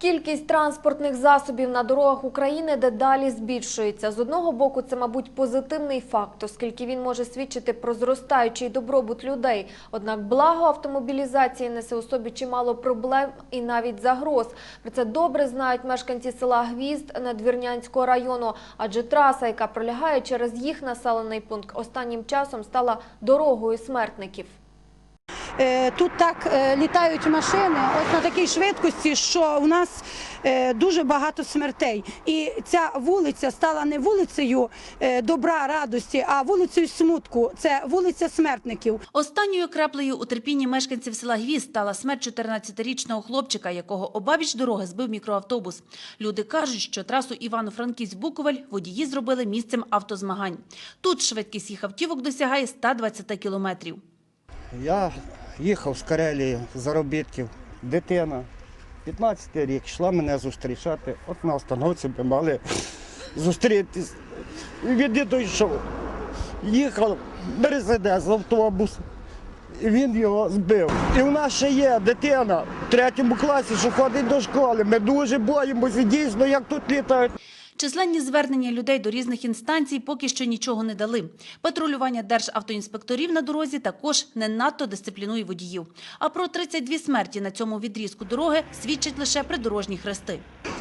Кількість транспортних засобів на дорогах України дедалі збільшується. З одного боку, це, мабуть, позитивний факт, оскільки він може свідчити про зростаючий добробут людей. Однак благо автомобілізації несе у собі чимало проблем і навіть загроз. Про це добре знають мешканці села Гвізд Надвірнянського району, адже траса, яка пролягає через їх населений пункт, останнім часом стала дорогою смертників. Е, Тут так е, літають машини, ось на такій швидкості, що у нас е, дуже багато смертей. І ця вулиця стала не вулицею добра, радості, а вулицею смутку. Це вулиця смертників. Останньою краплею у терпінні мешканців села Гвіз стала смерть 14-річного хлопчика, якого обабіч дороги збив мікроавтобус. Люди кажуть, що трасу Івано-Франківськ-Буковель водії зробили місцем автозмагань. Тут швидкість їх автівок досягає 120 кілометрів. Я їхав з Карелії з заробітків, дитина, 15 рік, йшла мене зустрічати. От на остановці ми мали зустрітись. Він не дійшов. Їхав Мерседес, автобус. І він його збив. І в нас ще є дитина в третьому класі, що ходить до школи. Ми дуже боїмося дійсно, як тут літають. Численні звернення людей до різних інстанцій поки що нічого не дали. Патрулювання державтоінспекторів на дорозі також не надто дисциплінує водіїв. А про 32 смерті на цьому відрізку дороги свідчать лише придорожні хрести.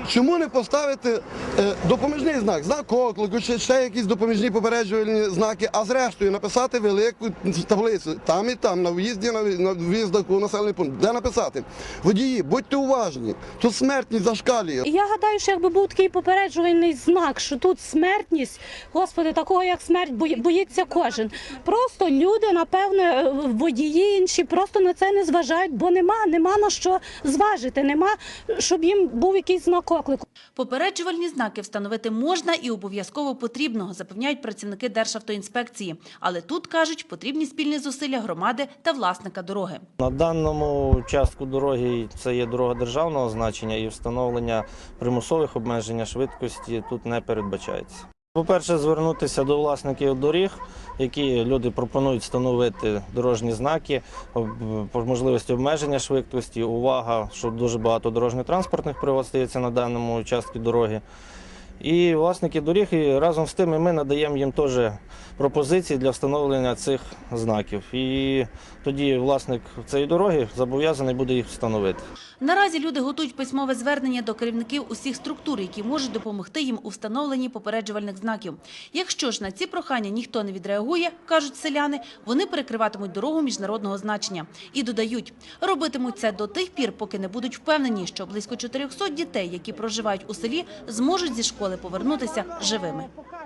Чому не поставити е, допоміжний знак, знак оклику, чи ще якісь допоміжні попереджувальні знаки, а зрештою написати велику таблицю там і там, на в'їзді на, в'їзд- в'їздах у населений пункт, де написати водії, будьте уважні, тут смертність зашкалює. Я гадаю, що якби був такий попереджувальний знак, що тут смертність, господи, такого як смерть боїться кожен. Просто люди, напевне, е, водії інші просто на це не зважають, бо нема, нема на що зважити, нема, щоб їм був якийсь знак оклику. Попереджувальні знаки встановити можна і обов'язково потрібно, запевняють працівники Державтоінспекції. Але тут, кажуть, потрібні спільні зусилля громади та власника дороги. На даному участку дороги це є дорога державного значення і встановлення примусових обмежень швидкості тут не передбачається. По-перше, звернутися до власників доріг, які люди пропонують встановити дорожні знаки, можливості обмеження швидкості. Увага, що дуже багато дорожньо-транспортних пригод стається на даному участку дороги. І власники доріг і разом з тим і ми надаємо їм теж пропозиції для встановлення цих знаків. І тоді власник цієї дороги зобов'язаний буде їх встановити. Наразі люди готують письмове звернення до керівників усіх структур, які можуть допомогти їм у встановленні попереджувальних знаків. Якщо ж на ці прохання ніхто не відреагує, кажуть селяни, вони перекриватимуть дорогу міжнародного значення. І додають, робитимуть це до тих пір, поки не будуть впевнені, що близько 400 дітей, які проживають у селі, зможуть зі школи повернутися живими.